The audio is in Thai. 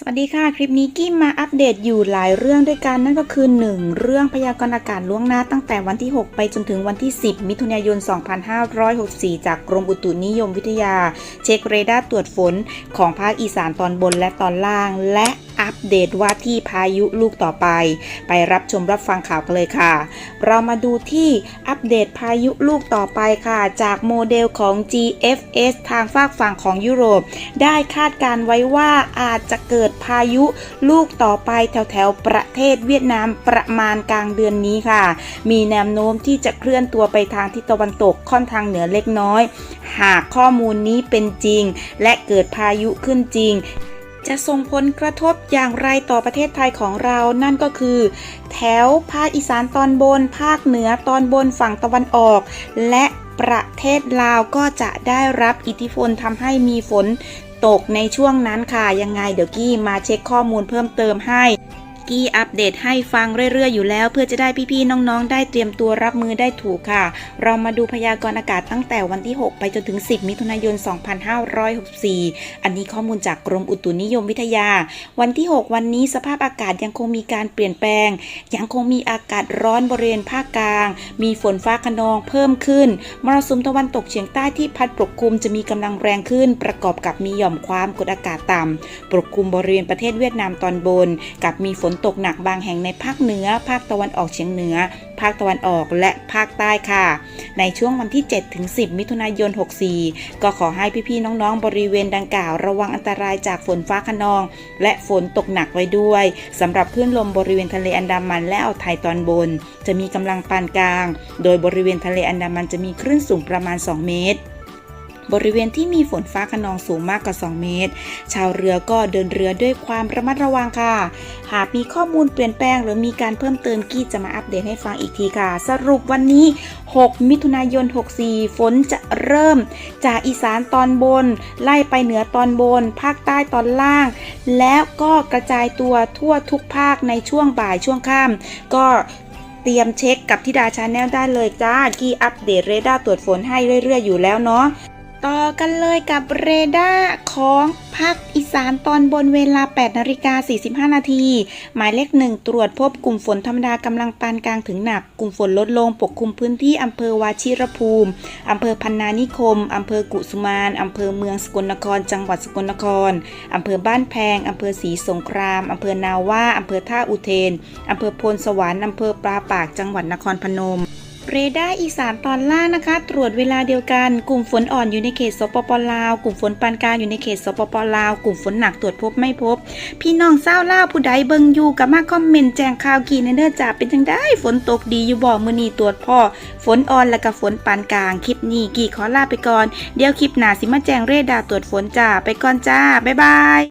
สวัสดีค่ะ คลิปนี้กี้มาอัปเดตอยู่หลายเรื่องด้วยกัน นั่นก็คือ 1 เรื่องพยากรณ์อากาศล่วงหน้าตั้งแต่วันที่ 6 ไปจนถึงวันที่ 10 มิถุนายน 2564 จากกรมอุตุนิยมวิทยา เช็คเรดาร์ตรวจฝนของภาคอีสานตอนบนและตอนล่าง และ อัปเดตว่าที่พายุลูกต่อไป ไปรับชมรับฟังข่าวกันเลยค่ะ เรามาดูที่อัปเดตพายุลูกต่อไปค่ะ จากโมเดลของ GFS ทางฝากฝั่งของยุโรป ได้คาดการไว้ว่าอาจจะเกิดพายุลูกต่อไปแถวๆประเทศเวียดนามประมาณกลางเดือนนี้ค่ะ มีแนวโน้มที่จะเคลื่อนตัวไปทางทิศตะวันตกค่อนทางเหนือเล็กน้อย หากข้อมูลนี้เป็นจริง และเกิดพายุขึ้นจริง จะส่งผลกระทบอย่างไรต่อประเทศไทยของเรานั่นก็คือ แถวภาคอีสานตอนบน ภาคเหนือตอนบนฝั่งตะวันออก และประเทศลาวก็จะได้รับอิทธิพลทำให้มีฝนตกในช่วงนั้นค่ะ ยังไงเดี๋ยวกี้มาเช็คข้อมูลเพิ่มเติมให้ กี้อัปเดตให้ฟังเรื่อยๆอยู่แล้ว เพื่อจะได้พี่ๆน้องๆ ได้เตรียมตัวรับมือได้ถูกค่ะ เรามาดูพยากรณ์อากาศตั้งแต่วันที่ 6 ไปจนถึง 10 มิถุนายน 2564 อันนี้ข้อมูลจากกรมอุตุนิยมวิทยา วันที่ 6 วันนี้สภาพอากาศยังคงมีการเปลี่ยนแปลง ยังคงมีอากาศร้อนบริเวณภาคกลาง มีฝนฟ้าขนองเพิ่มขึ้น มรสุมตะวันตกเฉียงใต้ที่พัดปกคลุมจะมีกำลังแรงขึ้น ประกอบกับมีหย่อมความกดอากาศต่ำปกคลุมบริเวณประเทศเวียดนามตอนบน กับมีฝนตกหนักบางแห่งในภาคเหนือ ภาคตะวันออกเฉียงเหนือ ภาคตะวันออกและภาคใต้ค่ะ ในช่วงวันที่ 7 ถึง 10 มิถุนายน 64 ก็ขอให้พี่ๆน้องๆ บริเวณดังกล่าวระวังอันตรายจากฝนฟ้าขนอง และฝนตกหนักไว้ด้วยสำหรับคลื่นลมบริเวณทะเลอันดามันและอ่าวไทยตอนบน จะมีกำลังปานกลาง โดยบริเวณทะเลอันดามันจะมีคลื่นสูงประมาณ 2 เมตร บริเวณที่มีฝนฟ้าขนองสูงมากกว่า 2 เมตร ชาวเรือก็เดินเรือด้วยความระมัดระวังค่ะ หากมีข้อมูลเปลี่ยนแปลง หรือมีการเพิ่มเติมกี้จะมาอัปเดตให้ฟังอีกทีค่ะ สรุปวันนี้ 6 มิถุนายน 64 ฝนจะเริ่ม จากอีสานตอนบน ไล่ไปเหนือตอนบน ภาคใต้ตอนล่าง แล้วก็กระจายตัวทั่วทุกภาคในช่วงบ่ายช่วงค่ำก็เตรียมเช็คกับทิดาชาแนลได้เลยจ้า กี้อัปเดตเรดาร์ตรวจฝนให้เรื่อยๆอยู่แล้วเนาะ ต่อกันเลยกับเรดาร์ของภาคอีสานตอนบนเวลา 8นาฬิกา45 นาที หมายเลขหนึ่งตรวจพบกลุ่มฝนธรรมดากำลังปานกลางถึงหนัก กลุ่มฝนลดลงปกคลุมพื้นที่อำเภอวาชิรภูมิอำเภอพันนานิคมอำเภอกุสุมานอำเภอเมืองสกลนคร จังหวัดสกลนครอำเภอบ้านแพงอำเภอศรีสงครามอำเภอนาว่าอำเภอท่าอุเทนอำเภอโพนสวรรค์อำเภอปลาปากจังหวัดนครพนม เรดาร์อีสานตอนล่างนะคะ ตรวจเวลาเดียวกัน กลุ่มฝนอ่อนอยู่ในเขตสปปลาว กลุ่มฝนปานกลางอยู่ในเขตสปปลาว กลุ่มฝนหนักตรวจพบไม่พบ พี่น้องเศร้าวลาผู้ใดเบิงอยู่กับมาคอมเมนต์แจ้งข่าวกี่ในเด้อจ่าเป็นจังได้ฝนตกดีอยู่บ่มือนีตรวจพ่อ ฝนอ่อนและกับฝนปานกลางคลิปนี้กี่ขอลาไปก่อน เดี๋ยวคลิปหน้าสิมาแจ้งเรดาร์ตรวจฝนจ้าไปก่อนจ้าบ๊ายบาย